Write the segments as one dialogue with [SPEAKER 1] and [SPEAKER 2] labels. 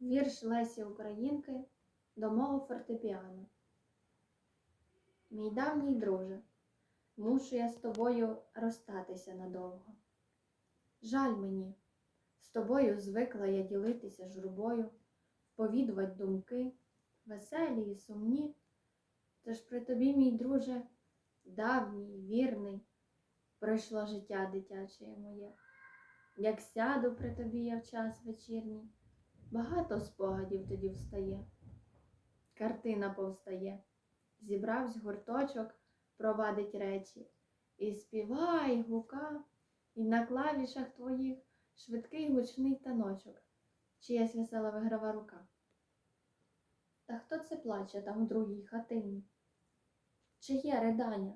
[SPEAKER 1] Вірш Лесі Українки до мого фортепіано. Мій давній друже, мушу я з тобою розстатися надовго. Жаль мені, з тобою звикла я ділитися журбою, повідувати думки, веселі і сумні. Тож при тобі, мій друже, давній, вірний, пройшло життя дитяче моє. Як сяду при тобі я в час вечірній, багато спогадів тоді встає. Картина повстає, зібравсь гурточок, провадить речі, і співай, гука, і на клавішах твоїх швидкий гучний таночок, чиясь весела виграва рука. Та хто це плаче там в другій хатині? Чиє ридання?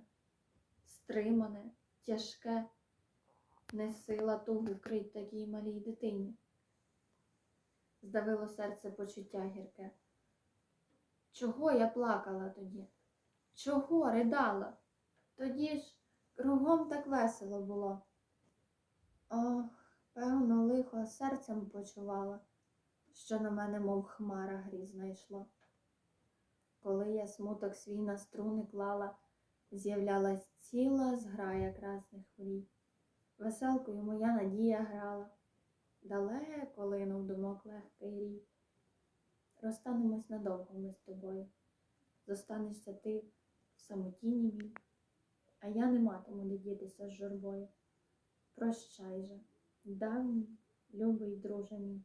[SPEAKER 1] Стримане, тяжке, не сила тугу крить такій малій дитині. Здавило серце почуття гірке. Чого я плакала тоді? Чого ридала? Тоді ж кругом так весело було. Ох, певно, лихо серцем почувала, що на мене, мов хмара грізна йшло. Коли я смуток свій на струни клала, з'являлась ціла зграя красних мрій. Веселкою моя надія грала, далеко линув думок легкий рій. Розстанемось надовго ми з тобою. Зостанешся ти в самотіні мій, а я не матиму де дітися з журбою. Прощай же, давній, любий друже мій.